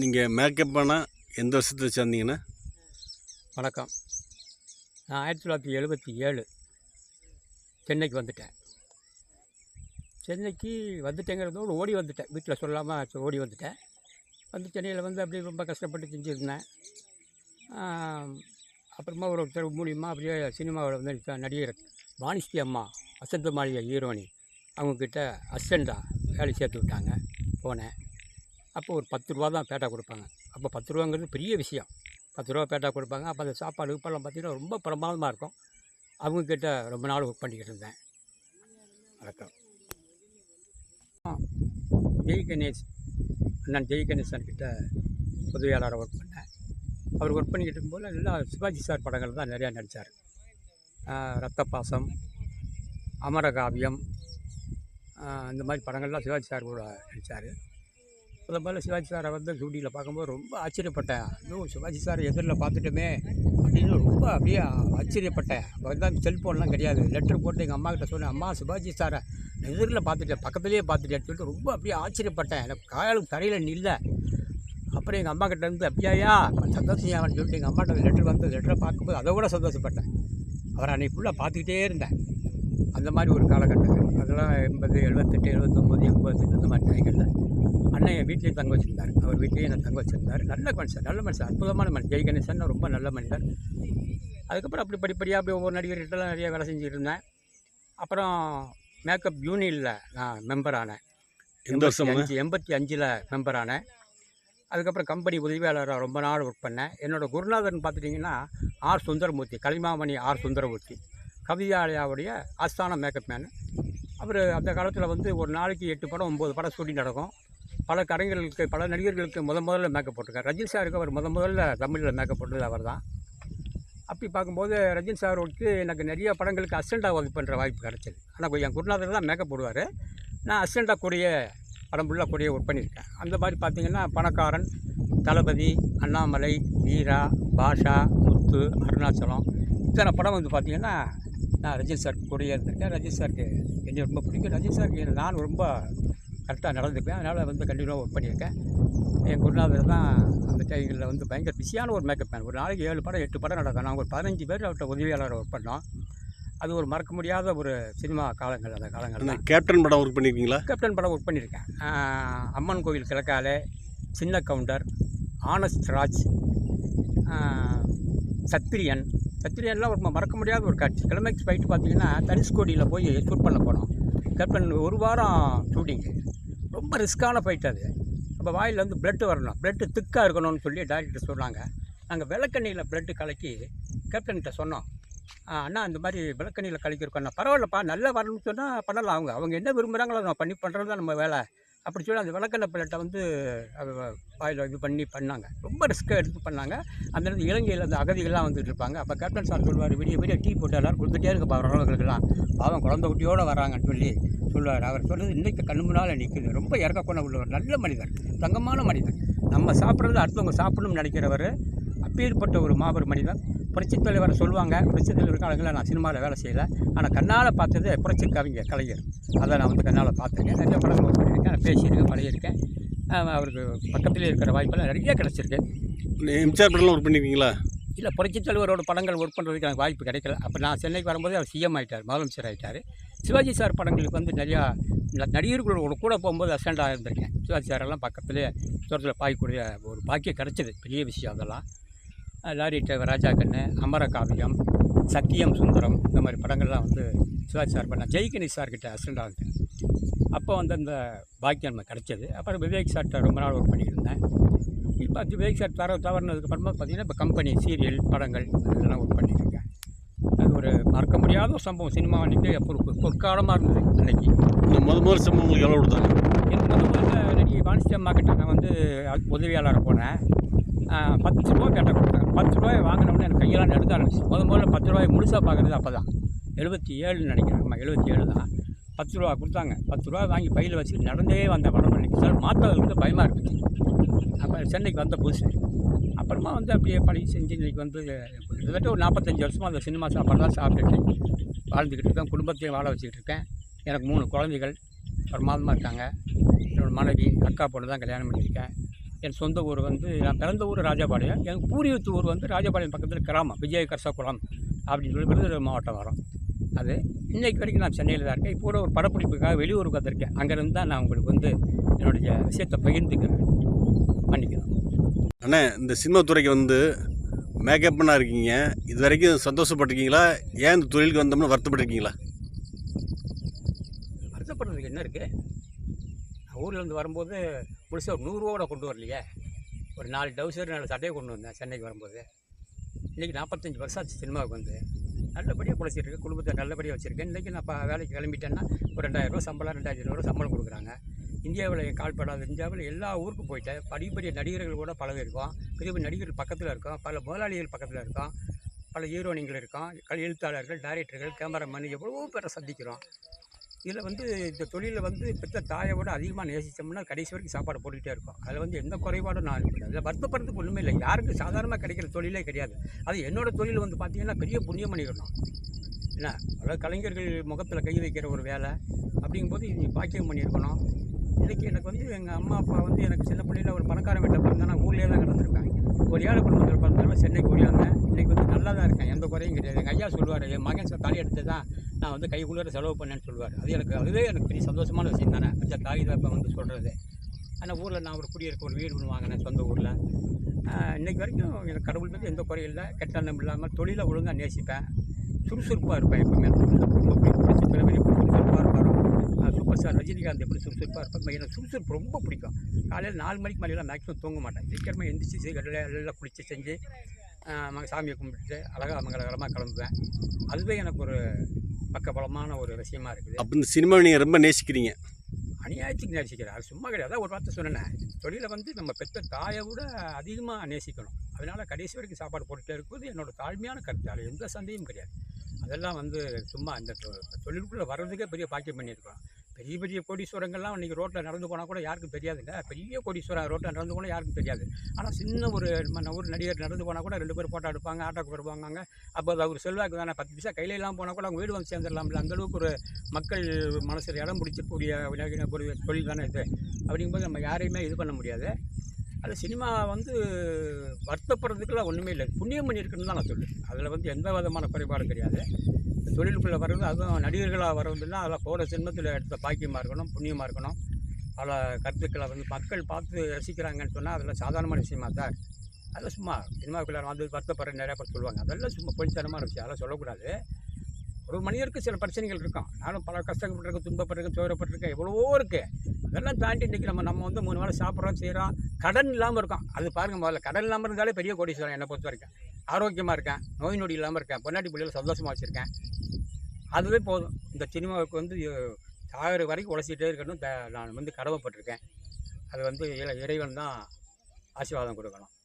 நீங்கள் மேக்கப் ஆனால் எந்த வருஷத்தை சேர்ந்தீங்கன்னா? வணக்கம். நான் ஆயிரத்தி தொள்ளாயிரத்தி எழுபத்தி ஏழு. சென்னைக்கு வந்துட்டேன். சென்னைக்கு வந்துட்டேங்கிறதோடு ஓடி வந்துட்டேன். வீட்டில் சொல்லாமல் ஓடி வந்துட்டேன். வந்து சென்னையில் வந்து அப்படியே ரொம்ப கஷ்டப்பட்டு செஞ்சுருந்தேன். அப்புறமா ஒரு ஒருத்தர் மூலியமாக அப்படியே சினிமாவில் வந்து நடிகர் வாணிஸ்தி அம்மா வசந்த மாளிகை ஹீரோனி அவங்கக்கிட்ட அசிஸ்டண்ட்டாக வேலை சேர்த்து விட்டாங்க. போனேன். அப்போ ஒரு பத்து ரூபா தான் பேட்டா கொடுப்பாங்க. அப்போ பத்து ரூபாங்கிறது பெரிய விஷயம். பத்து ரூபா பேட்டா கொடுப்பாங்க. அப்போ அந்த சாப்பாடு இப்போல்லாம் பார்த்தீங்கன்னா ரொம்ப பிரமாதமாக இருக்கும். அவங்கக்கிட்ட ரொம்ப நாள் ஒர்க் பண்ணிக்கிட்டு இருந்தேன். வணக்கம். ஜெய் கணேஷ் அண்ணன் ஜெய் கணேசன் கிட்ட உதவியாளராக ஒர்க் பண்ணேன். அவர் ஒர்க் பண்ணிக்கிட்டு இருக்கும்போது நல்லா சிவாஜி சார் படங்கள் தான் நிறையா நடித்தார் ரத்த பாசம் அமரகாவியம் இந்த மாதிரி படங்கள்லாம் சிவாஜி சார் கூட நடித்தார் முத முதல்ல சிவாஜி சாரை வந்து ஷூட்டிங்கில் பார்க்கும்போது ரொம்ப ஆச்சரியப்பட்டேன். ஐயோ சிவாஜி சார் எதிரில் பார்த்துட்டோமே அப்படின்னு ரொம்ப அப்படியே ஆச்சரியப்பட்டேன். அப்போ வந்து செல்ஃபோன்லாம் கிடையாது. லெட்டர் போட்டு எங்கள் அம்மா கிட்ட சொன்னேன் அம்மா சிவாஜி சாரை எதிரில் பார்த்துட்டேன் பக்கத்துலேயே பார்த்துட்டேன்னு சொல்லிட்டு ரொம்ப அப்படியே ஆச்சரியப்பட்டேன். எனக்கு காயாலும் தரையில் நில்ல. அப்புறம் எங்கள் அம்மா கிட்ட இருந்து அப்படியாயா சந்தோஷம் ஆகணும்னு சொல்லிட்டு எங்கள் அம்மாட்ட லெட்டர் வந்து லெட்டரை பார்க்கும்போது அதை கூட சந்தோஷப்பட்டேன். அவரை அன்றைக்கி ஃபுல்லாக பார்த்துக்கிட்டே இருந்தேன். அந்த மாதிரி ஒரு காலகட்டங்கள் அதெல்லாம் எண்பது எழுபத்தெட்டு எழுபத்தொம்போது எண்பது இந்த மாதிரி டைங்களில் அண்ணன் என் வீட்லேயே தங்க வச்சிருந்தார். அவர் வீட்லேயே என்னை தங்க வச்சிருந்தார். நல்ல மனுஷன் நல்ல மனுஷன் அற்புதமான மனுஷன். ஜெய் கணேசன் ரொம்ப நல்ல மனிதர். அதுக்கப்புறம் அப்படி படிப்படியாக அப்படி ஒவ்வொரு நடிகர்கிட்டலாம் நிறைய வேலை செஞ்சுட்டு இருந்தேன். அப்புறம் மேக்கப் யூனியனில் நான் மெம்பர் ஆனேன். வருஷமா அஞ்சு எண்பத்தி அஞ்சில் மெம்பர் ஆனேன். அதுக்கப்புறம் கம்பெனி உதவியாளராக ரொம்ப நாள் ஒர்க் பண்ணேன். என்னோடய குருநாதர்னு பார்த்துட்டிங்கன்னா ஆர் சுந்தரமூர்த்தி கலிமாமணி ஆர் சுந்தரமூர்த்தி. கவிதாலயாவுடைய ஆஸ்தான மேக்கப் மேன் அவர் அந்த காலத்தில் வந்து ஒரு நாளைக்கு எட்டு படம் ஒம்பது படம் ஷூட்டிங் நடக்கும். பல கலைஞர்களுக்கு பல நடிகர்களுக்கு முத முதல்ல மேக்கப் போட்டிருக்கார். ரஜினி சாருக்கு அவர் முத முதல்ல தமிழில் மேக்கப் போட்டது அவர் தான் அப்படி பார்க்கும்போது ரஜினி சாருக்கு எனக்கு நிறைய படங்களுக்கு அசிஸ்டண்ட்டாக ஒர்க் பண்ணுற வாய்ப்பு கிடச்சிது. ஆனால் என் குருநாதர் தான் மேக்கப் போடுவார். நான் அசிஸ்டண்ட்டாக கூடிய படம் ஃபுல்லாக கூடிய ஒர்க் பண்ணியிருக்கேன். அந்த மாதிரி பார்த்திங்கன்னா பணக்காரன் தளபதி அண்ணாமலை வீரா பாஷா முத்து அருணாச்சலம் இத்தனை படம் வந்து பார்த்திங்கன்னா நான் ரஜினி சாருக்கு கூடயே இருந்திருக்கேன். ரஜினி சாருக்கு என்னை ரொம்ப பிடிக்கும். ரஜினி சாருக்கு நான் ரொம்ப கரெக்டாக நடந்துக்குவேன் அதனால் வந்து கண்டினியூவாக ஒர்க் பண்ணியிருக்கேன். என் குருநாதர் தான் அந்த டைமில் வந்து பயங்கர பிஸியான ஒரு மேக்கப் மேன் ஒரு நாளைக்கு ஏழு படம் எட்டு படம் நடக்கும். நாங்கள் ஒரு பதினஞ்சு பேர் அவர்கிட்ட உதவியாளர் ஒர்க் பண்ணோம். அது ஒரு மறக்க முடியாத ஒரு சினிமா காலங்கள் அந்த காலங்கள் அண்ணா கேப்டன் படம் ஒர்க் பண்ணியிருக்கீங்களா கேப்டன் படம் ஒர்க் பண்ணியிருக்கேன். அம்மன் கோவில் கிழக்காலே சின்ன கவுண்டர் ஆனஸ்ட் ராஜ் சத்திரியன். சத்திரியன்லாம் ஒரு மறக்க முடியாத ஒரு காட்சி. கிளைமேக்ஸ் ஃபைட்டு பார்த்தீங்கன்னா தனுஷ்கோடியில் போய் ஷூட் பண்ண போனோம். கேப்டன் ஒரு வாரம் ஷூட்டிங்கு ரொம்ப ரிஸ்க்கான ஃபைட் அது. அப்போ வாயிலேருந்து வந்து பிளட்டு வரணும். பிளட்டு திக்காக இருக்கணும்னு சொல்லி டாக்டர் சொன்னாங்க. நாங்கள் விளக்கண்ணியில் பிளட்டு கலக்கி கேப்டன்கிட்ட சொன்னோம். ஆ, அண்ணா இந்த மாதிரி விளக்கண்ணியில் கலக்கியிருக்கோண்ணா பரவாயில்லப்பா நல்லா வரணும்னு சொன்னால் பண்ணலாம். அவங்க அவங்க என்ன விரும்புகிறாங்களோ அதை பண்ணி பண்ணுறது தான் நம்ம வேலை. அப்படி சொல்லி அந்த விளக்கெண்ணெய் பிளேட்டை வந்து பாயில் இது பண்ணி பண்ணாங்க. ரொம்ப ரிஸ்க்காக எடுத்து பண்ணாங்க. அந்த நேரத்தில் இலங்கையில் அந்த அகதிகள்லாம் வந்துட்டு இருப்பாங்க. அப்போ கேப்டன் சார் சொல்லுவார் விடிய விடிய டீ போட்டு எல்லாரும் கொடுத்துட்டே இருக்க வரவங்களுக்கெல்லாம் பாவம் குழந்தை குட்டியோடு வராங்கன்னு சொல்லி சொல்லுவார் அவர் சொல்கிறது இன்றைக்கு கண்ணு முன்னால் நிற்குது ரொம்ப இறக்கக்கொண்ட உள்ளவர் நல்ல மனிதர் தங்கமான மனிதர். நம்ம சாப்பிட்றது அடுத்தவங்க சாப்பிடணும்னு நினைக்கிறவர் அப்பேற்பட்ட ஒரு மாபெரும் மனிதர் புரட்சித் தலைவரை சொல்லுவாங்க புரட்சித் தலைவர் காலங்களில் நான் சினிமாவில் வேலை செய்யலை. ஆனால் கண்ணால் பார்த்தது புரட்சி கவிஞர் கலைஞர். அதை நான் வந்து கண்ணால் பார்த்துருக்கேன் நிறைய ஒர்க் பண்ணியிருக்கேன் நான் பேசியிருக்கேன் பழகியிருக்கேன். அவருக்கு பக்கத்துலேயே இருக்கிற வாய்ப்பெல்லாம் நிறைய கிடச்சிருக்கு. எம்ஜிஆர் படம்லாம் ஒர்க் பண்ணியிருக்கீங்களா இல்லை புரட்சித் தலைவரோட படங்கள் ஒர்க் பண்ணுறதுக்கு எனக்கு வாய்ப்பு கிடைக்கல. அப்போ நான் சென்னைக்கு வரும்போது அவர் சிஎம் ஆகிட்டார் முதலமைச்சர் ஆகிட்டார் சிவாஜி சார் படங்களுக்கு வந்து நிறையா நடிகர்களோட கூட போகும்போது அசண்டாக இருந்திருக்கேன் சிவாஜி சாரெல்லாம் பக்கத்துலேயே தூரத்தில் பாய்க்கூடிய ஒரு பாக்கியம் கிடச்சிது. பெரிய விஷயம் அதெல்லாம். லாரி டிரைவர் ராஜா கண்ணு அமரகாவியம் சத்தியம் சுந்தரம் இந்த மாதிரி படங்கள்லாம் வந்து சிவாஜி சார் பண்ண ஜெய் கணேஷ் சார்கிட்ட அசிஸ்டண்டாக இருந்தேன் அப்போ வந்து அந்த பாக்கியம் நம்ம கிடச்சிது. அப்புறம் விவேக் சார்கிட்ட ரொம்ப நாள் ஒர்க் பண்ணிட்டு இருந்தேன் இப்போ அது விவேக் சார் தர தவறுனதுக்கு அப்புறமா பார்த்தீங்கன்னா இப்போ கம்பெனி சீரியல் படங்கள் இதெல்லாம் ஒர்க் பண்ணிட்டு இருக்கேன் அது ஒரு மறக்க முடியாத ஒரு சம்பவம். சினிமா அன்றைக்கி ஒரு பொற்காலமாக இருந்தது அன்னைக்கு. இந்த முத முதல் சம்பவம் உங்களுக்கு எவ்வளோ கொடுத்தாங்க? எனக்கு முத முதல்ல நடிகை வாணிஜி அம்மா கிட்ட நான் வந்து உதவியாளராக போனேன். பத்து ரூபா கேட்டால் கொடுத்தாங்க. பத்து ரூபாய் வாங்கினோடனே எனக்கு கையெல்லாம் நடுக்க ஆரம்பிச்சு. முத முதல்ல பத்து ரூபாய் முழுசாக பார்க்குறது அப்போ தான் எழுபத்தி ஏழுன்னு நினைக்கிறேன். ஆமாம் எழுபத்தி ஏழு தான். பத்து ரூபா கொடுத்தாங்க. பத்து ரூபா வாங்கி பையில் வச்சு நடந்தே வந்த படம் பண்ணிக்கு சார் மாற்றுறது பயமாக இருந்துச்சு அப்போ சென்னைக்கு வந்த புதுசு. அப்புறமா வந்து அப்படியே பழகி செஞ்சு இன்னைக்கு வந்து கிட்டத்தட்ட ஒரு நாற்பத்தஞ்சு வருஷமாக அந்த சினிமா சாப்பாடு தான் சாப்பிட்டுட்டு வாழ்ந்துக்கிட்டு இருக்கேன். குடும்பத்தையும் வாழ வச்சுக்கிட்டு இருக்கேன். எனக்கு மூணு குழந்தைகள். பிரமாதமாக இருக்காங்க. என்னோடய மனைவி அக்கா பொண்ணு தான் கல்யாணம் பண்ணியிருக்கேன். என் சொந்த ஊர் வந்து நான் பிறந்த ஊர் ராஜபாளையம். என் பூர்வீகத்து ஊர் வந்து ராஜபாளையம் பக்கத்தில் கிராமம் விஜய கரசகுளம் அப்படின்னு சொல்லி விருதுநகர் மாவட்டம் வரும். அது இன்னைக்கு வரைக்கும் நான் சென்னையில் தான் இருக்கேன். இப்போ ஒரு படப்பிடிப்புக்காக வெளியூருக்கு வந்திருக்கேன். அங்கேருந்து தான் நான் உங்களுக்கு வந்து என்னுடைய விஷயத்தை பகிர்ந்துக்கிறேன். பண்ணிக்கிறேன் அண்ணே இந்த சினிமா துறைக்கு வந்து மேக்கப்னா இருக்கீங்க. இது வரைக்கும் சந்தோஷப்பட்டிருக்கீங்களா? ஏன் இந்த தொழிலுக்கு வந்தோம்னு வருத்தப்பட்டிருக்கீங்களா? வருத்தப்படுறதுக்கு என்ன இருக்குது நான் ஊர்லேருந்து வரும்போது முழுசாக ஒரு நூறுரூவா கூட கொண்டு வரலையே. ஒரு நாலு டவுசர் நாலு சட்டையை கொண்டு வந்தேன் சென்னைக்கு வரும்போது. இன்றைக்கி நாற்பத்தஞ்சு வருஷம் ஆச்சு சினிமாவுக்கு வந்து. நல்லபடியாக குறைச்சிட்டு குடும்பத்தை நல்லபடியாக வச்சுருக்கேன். இன்றைக்கி நான் இப்போ வேலைக்கு கிளம்பிட்டேன்னா ஒரு ரெண்டாயிரரூவா சம்பளம் ரெண்டாயிரத்தி ஐநூறுரூவா சம்பளம் கொடுக்குறாங்க. இந்தியாவில் என் கால்படாத இந்தியாவில் எல்லா ஊருக்கும் போயிட்டேன். பெரிய பெரிய நடிகர்கள் கூட பல இருக்கோம். பெரிய பெரிய நடிகர்கள் பக்கத்தில் இருக்கோம். பல முதலாளிகள் பக்கத்தில் இருக்கோம். பல ஹீரோனிங்கள் இருக்கோம். கல் எழுத்தாளர்கள் டைரக்டர்கள் கேமராமேன் எவ்வளவோ பேரை சந்திக்கிறோம். இதில் வந்து இந்த தொழிலில் வந்து பெற்ற தாயை விட அதிகமாக நேசித்தோம்னா கடைசி வரைக்கும் சாப்பாடு போட்டுக்கிட்டே இருக்கும். அதில் வந்து எந்த குறைபாடும் நான் இல்லை. அதில் வருத்தப்படுறதுக்கு ஒன்றுமே இல்லை. யாருக்கும் சாதாரணமாக கிடைக்கிற தொழிலே கிடையாது. அது என்னோட தொழில் வந்து பார்த்திங்கன்னா பெரிய புண்ணியம் பண்ணிக்கணும் என்ன? அதாவது கலைஞர்கள் முகத்தில் கை வைக்கிற ஒரு வேலை அப்படிங்கும்போது இது பாக்கியம் பண்ணியிருக்கணும். இன்றைக்கி எனக்கு வந்து எங்கள் அம்மா அப்பா வந்து எனக்கு சின்ன பிள்ளையில் ஒரு பணக்கார வீட்டில் பிறந்தா நான் ஊர்லேயே தான் கிடந்திருக்காங்க. ஒரு ஏழை குடும்பத்தில் பிறந்தாலும் சென்னைக்கு ஓடியாங்க இன்றைக்கி வந்து நல்லா தான் இருக்கேன். எந்த குறையும் கிடையாது. எங்கள் ஐயா சொல்லுவார் என் மகன் ச- எடுத்து தான் நான் வந்து கைக்குள்ளே செலவு பண்ணேன்னு சொல்லுவார். அது எனக்கு அதுவே எனக்கு பெரிய சந்தோஷமான விஷயம் தானே. அந்த தாய் தான் இப்போ வந்து சொல்கிறது ஆனால் ஊரில் நான் ஒரு குடியிருக்க ஒரு வீடு ஒன்று வாங்கினேன் சொந்த ஊரில். இன்றைக்கி வரைக்கும் எனக்கு கடவுள் மீது எந்த குறையும் இல்லை. கெட்ட இல்லாமல் தொழிலை ஒழுங்காக நேசிப்பேன். சுறுசுறுப்பாக இருப்பேன் எப்பவுமே. ரொம்ப பிடிக்கும். சுறுசுறுப்பாக இருப்பாரோ. சூப்பர் ஸ்டார் ரஜினிகாந்த் எப்படி சுறுசுறுப்பாக இருப்பார்? எனக்கு சுறுசுறுப்பு ரொம்ப பிடிக்கும். காலையில் நாலு மணிக்கு மேலாம் மேக்ஸிமம் தூங்க மாட்டேன். சீக்கிரமாக எந்திரிச்சு சீக்கிரம் எல்லாம் குளிச்சு செஞ்சு சாமியை கும்பிட்டுட்டு அழகாக மங்களகரமாக கிளம்புவேன். அதுவே எனக்கு ஒரு பக்கபலமான ஒரு விஷயமா இருக்குது. அப்போ இந்த சினிமாவை நீங்கள் ரொம்ப நேசிக்கிறீங்க. அநியாயத்துக்கு நேசிக்கிறேன். அது சும்மா கிடையாது. அதான் ஒரு வார்த்தை சொன்னேன். தொழிலை வந்து நம்ம பெற்ற தாயை விட அதிகமாக நேசிக்கணும். அதனால் கடைசி வரைக்கும் சாப்பாடு போட்டுட்டே இருக்கும்போது என்னோட தாழ்மையான கருத்து. அதில் எந்த சந்தேகமும் கிடையாது. அதெல்லாம் வந்து சும்மா இந்த தொழிலுக்குள்ளே வர்றதுக்கே பெரிய பாக்கியம் பண்ணியிருக்கோம். பெரிய பெரிய கோடீஸ்வரங்கள்லாம் இன்றைக்கி ரோட்டில் நடந்து போனால் கூட யாருக்கும் தெரியாதுங்க. பெரிய கோடீஸ்வரன் ரோட்டில் நடந்து போனால் யாருக்கும் தெரியாது. ஆனால் சின்ன ஒரு நம்ம ஒரு நடிகர் நடந்து போனால் கூட ரெண்டு பேர் ஃபோட்டோ எடுப்பாங்க ஆட்டோக்கு வருவாங்க அப்போ அது அவர் செல்வாக்கு தானே. பத்து பைசா கையிலெல்லாம் போனால் கூட அவங்க வீடு வந்து சேர்ந்துடலாம்ல. அந்த அளவுக்கு ஒரு மக்கள் மனசில் இடம் பிடிச்சக்கூடிய விநாயகன ஒரு தொழில் தானே இது. அப்படிங்கும்போது நம்ம யாரையுமே இது பண்ண முடியாது. அது சினிமா வந்து வருத்தப்படுறதுக்கெல்லாம் ஒன்றுமே இல்லை. புண்ணியம் பண்ணியிருக்குன்னு தான் நான் சொல்லுவேன். அதில் வந்து எந்த விதமான குறைபாடும் கிடையாது. தொழிலுக்குள்ளே வர்றது அதுவும் நடிகர்களாக வர்றதுன்னா அதில் போகிற ஜென்மத்தில் எடுத்த பாக்கியமாக இருக்கணும் புண்ணியமாக இருக்கணும். பல கருத்துக்களை வந்து மக்கள் பார்த்து ரசிக்கிறாங்கன்னு சொன்னால் அதெல்லாம் சாதாரணமான விஷயமா தான் அதெல்லாம் சும்மா சினிமாவுக்குள்ளே வந்து வருத்தப்படுற நிறையா பேர் சொல்லுவாங்க. அதெல்லாம் சும்மா பொய்த்தனமான விஷயம். அதெல்லாம் சொல்லக்கூடாது. ஒரு மனிதருக்கு சில பிரச்சனைகள் இருக்கும். நானும் பல கஷ்டப்பட்டிருக்கேன் துன்பப்பட்டிருக்கேன் துயரப்பட்டிருக்கேன் எவ்வளவோ இருக்குது இதெல்லாம் தாண்டி இன்றைக்கி நம்ம நம்ம வந்து மூணு வேளை சாப்பிட்றோம் செய்கிறோம் கடன் இல்லாமல் இருக்கோம். அது பாருங்கள் முதல்ல கடன் இல்லாமல் இருந்தாலே பெரிய கோடீஸ்வரன் என்னை பொறுத்த வரைக்கும். ஆரோக்கியமாக இருக்கேன் நோய் நொடி இல்லாமல் இருக்கேன் பொன்னாட்டி பிள்ளைகள் சந்தோஷமாக வச்சுருக்கேன். அதுவே போதும். இந்த சினிமாவுக்கு வந்து சாகிற வரைக்கும் உழைச்சிட்டே இருக்கணும். த- நான் வந்து கடமைப்பட்டிருக்கேன். அது வந்து இறைவன் தான் ஆசீர்வாதம் கொடுக்கணும்.